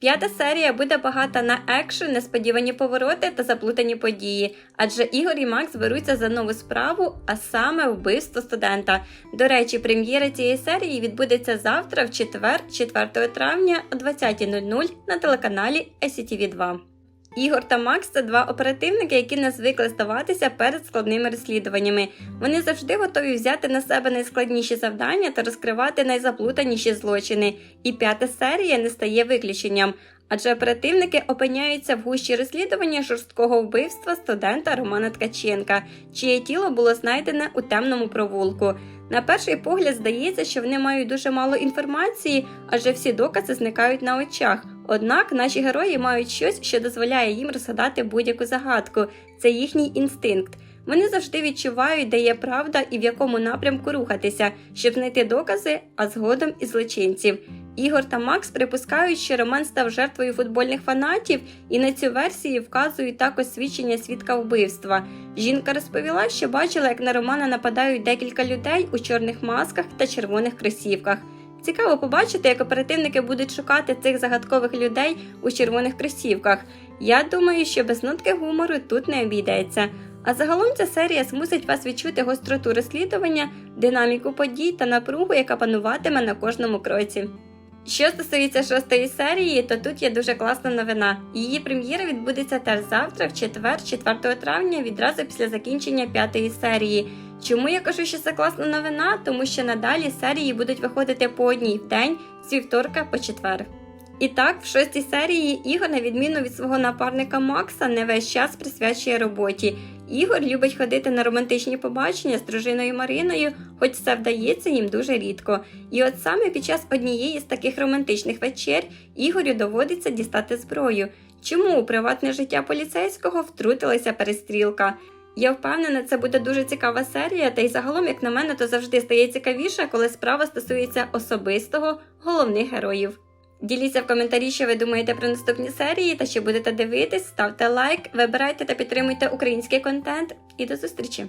П'ята серія буде багата на екшен, несподівані повороти та заплутані події, адже Ігор і Макс беруться за нову справу, а саме вбивство студента. До речі, прем'єра цієї серії відбудеться завтра, в четвер, 4 травня о 20.00 на телеканалі SCTV 2. Ігор та Макс це два оперативники, які не звикли здаватися перед складними розслідуваннями. Вони завжди готові взяти на себе найскладніші завдання та розкривати найзаплутаніші злочини. І п'ята серія не стає виключенням. Адже оперативники опиняються в гущі розслідування жорсткого вбивства студента Романа Ткаченка, чиє тіло було знайдене у темному провулку. На перший погляд здається, що вони мають дуже мало інформації, адже всі докази зникають на очах. Однак наші герої мають щось, що дозволяє їм розгадати будь-яку загадку. Це їхній інстинкт. Вони завжди відчувають, де є правда і в якому напрямку рухатися, щоб знайти докази, а згодом і злочинців. Ігор та Макс припускають, що Роман став жертвою футбольних фанатів, і на цю версію вказують також свідчення свідка вбивства. Жінка розповіла, що бачила, як на Романа нападають декілька людей у чорних масках та червоних кросівках. Цікаво побачити, як оперативники будуть шукати цих загадкових людей у червоних кросівках. Я думаю, що без нотки гумору тут не обійдеться. А загалом ця серія змусить вас відчути гостроту розслідування, динаміку подій та напругу, яка пануватиме на кожному кроці. Що стосується шостої серії, то тут є дуже класна новина. Її прем'єра відбудеться теж завтра, в четвер, 4 травня, відразу після закінчення п'ятої серії. Чому я кажу, що це класна новина? Тому що надалі серії будуть виходити по одній в день з вівторка по четвер. І так, в шостій серії Ігор, на відміну від свого напарника Макса, не весь час присвячує роботі. Ігор любить ходити на романтичні побачення з дружиною Мариною, хоч це вдається їм дуже рідко. І от саме під час однієї з таких романтичних вечер Ігорю доводиться дістати зброю. Чому у приватне життя поліцейського втрутилася перестрілка? Я впевнена, це буде дуже цікава серія, та й загалом, як на мене, то завжди стає цікавіше, коли справа стосується особистого головних героїв. Діліться в коментарі, що ви думаєте про наступні серії, та що будете дивитись, ставте лайк, вибирайте та підтримуйте український контент. І до зустрічі!